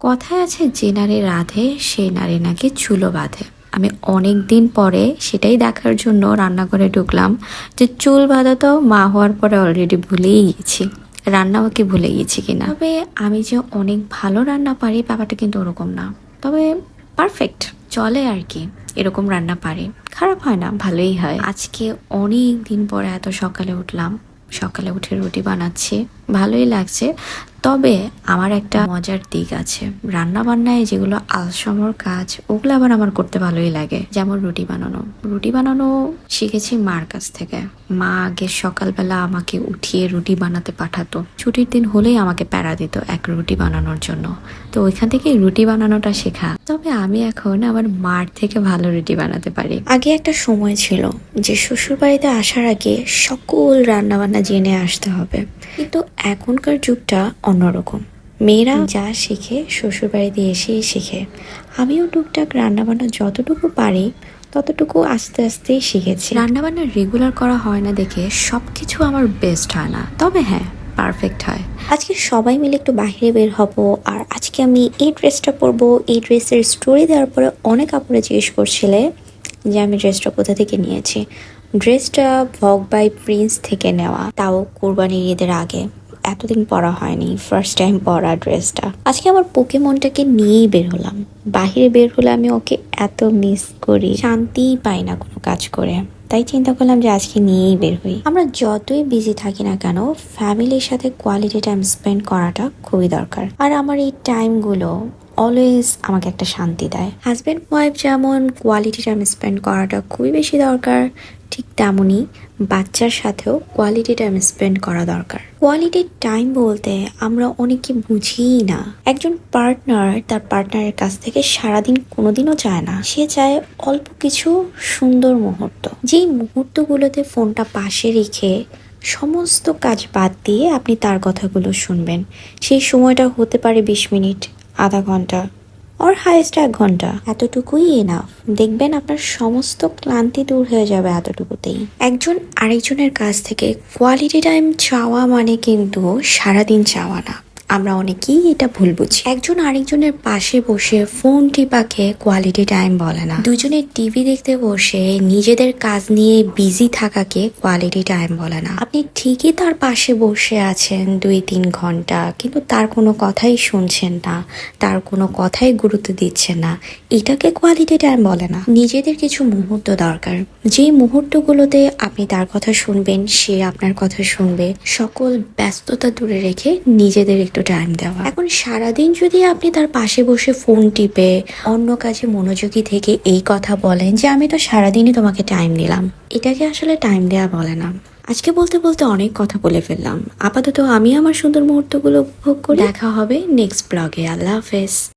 কথায় আছে, যে নারী রাধে, সেই নারী নাকি চুলো বাঁধে। আমি অনেক দিন পরে সেটাই দেখার জন্য রান্নাঘরে ঢুকলাম যে চুল বাঁধা তো মা হওয়ার পরে অলরেডি ভুলেই গেছি। রান্না কি ভুলে গেছি কিনা? তবে আমি যে অনেক ভালো রান্না পারি, ব্যাপারটা কিন্তু ওরকম না। তবে পারফেক্ট চলে আর কি, এরকম রান্না পারি। খারাপ হয় না, ভালোই হয়। আজকে অনেক দিন পরে এত সকালে উঠলাম। সকালে উঠে রুটি বানাচ্ছি। ভালোই লাগছে। তবে আমার একটা মজার দিক আছে। রান্না বান্নায় যেগুলো আলসমর কাজ, ওগুলো আবার আমার করতে ভালোই লাগে। যেমন রুটি বানানো। রুটি বানানো শিখেছি মার কাছ থেকে। মা আগে সকালবেলা আমাকে উঠিয়ে রুটি বানাতে পাঠাতো। ছুটির দিন হলেই আমাকে প্যারা দিত এক রুটি বানানোর জন্য। তো ওইখান থেকে রুটি বানানোটা শেখা। তবে আমি এখন আমার মার থেকে ভালো রুটি বানাতে পারি। আগে একটা সময় ছিল যে শ্বশুর বাড়িতে আসার আগে সকল রান্নাবান্না জেনে আসতে হবে। কিন্তু এখনকার যুগটা অন্যরকম। মেয়েরা যা শেখে শ্বশুর বাড়িতে এসেই শেখে। আমিও টুকটাক রান্নাবান্না যতটুকু পারি ততটুকু আস্তে আস্তেই শিখেছি। রান্নাবান্না রেগুলার করা হয় না দেখে সব কিছু আমার বেস্ট হয় না। তবে হ্যাঁ পারফেক্ট হয়। আজকে সবাই মিলে একটু বাইরে বের হব আর আজকে আমি এই ড্রেসটা পরবো। এই ড্রেসের স্টোরি দেওয়ার পরে অনেক আপুরে জিজ্ঞেস করছিলে যে আমি ড্রেসটা কোথা থেকে নিয়েছি। ড্রেসটা ভগ বাই প্রিন্স থেকে নেওয়া তাও কোরবানির ঈদের আগে। এতদিন পরা হয়নি ফার্স্ট টাইম পরা ড্রেসটা আজকে আমার পোকে মনটাকে নিয়েই বের হলাম। বাহিরে বের হলে আমি ওকে এত মিস করি, শান্তিই পাই না কোনো কাজ করে। তাই চিন্তা করলাম যে আজকে নিয়েই বের হই। আমরা যতই বিজি থাকি না কেন ফ্যামিলির সাথে কোয়ালিটি টাইম স্পেন্ড করাটা খুবই দরকার। আর আমার এই টাইমগুলো অলওয়েজ আমাকে একটা শান্তি দেয়। হাজব্যান্ড ওয়াইফ যেমন কোয়ালিটি টাইম স্পেন্ড করাটা খুবই বেশি দরকার, ঠিক তেমনই বাচ্চার সাথেও কোয়ালিটি টাইম স্পেন্ড করা দরকার। কোয়ালিটি টাইম বলতে আমরা অনেকে বুঝিই না। একজন পার্টনার তার পার্টনারের কাছ থেকে সারাদিন কোনোদিনও চায় না। সে চায় অল্প কিছু সুন্দর মুহূর্ত। যেই মুহূর্তগুলোতে ফোনটা পাশে রেখে সমস্ত কাজ বাদ দিয়ে আপনি তার কথাগুলো শুনবেন। সেই সময়টা হতে পারে বিশ মিনিট আধা ঘণ্টা ওর হাইস্ট এক ঘণ্টা। এতটুকুই এনাফ দেখবেন আপনার সমস্ত ক্লান্তি দূর হয়ে যাবে এতটুকুতেই। একজন আরেকজনের কাছ থেকে কোয়ালিটি টাইম চাওয়া মানে কিন্তু সারাদিন চাওয়া না। আমরা অনেকেই এটা ভুল বুঝি। একজন আরেকজনের পাশে বসে ফোন টিপাকে কোয়ালিটি টাইম বলে না। দুজনে টিভি দেখতে বসে নিজেদের কাজ নিয়ে বিজি থাকাকে কোয়ালিটি টাইম বলে না। আপনি ঠিকই তার পাশে বসে আছেন দুই তিন ঘণ্টা, কিন্তু তার কোনো কথাই শুনছেন না, তার কোনো কথাই গুরুত্ব দিচ্ছেন না। এটাকে কোয়ালিটি টাইম বলে না। নিজেদের কিছু মুহূর্ত দরকার। যে মুহূর্তগুলোতে আপনি তার কথা শুনবেন, সে আপনার কথা শুনবে, সকল ব্যস্ততা দূরে রেখে নিজেদের একটু টাইম দেওয়া। এখন সারাদিন যদি আপনি তার পাশে বসে ফোন টিপে, অন্য কাজে মনোযোগী থেকে এই কথা বলেন যে, আমি তো সারাদিনই তোমাকে টাইম নিলাম। এটাকে আসলে টাইম দেওয়া বলে না। আজকে বলতে বলতে অনেক কথা বলে ফেললাম। আপাতত আমি আমার সুন্দর মুহূর্তগুলো উপভোগ করে। দেখা হবে নেক্সট ব্লগে আল্লাহ হাফেজ।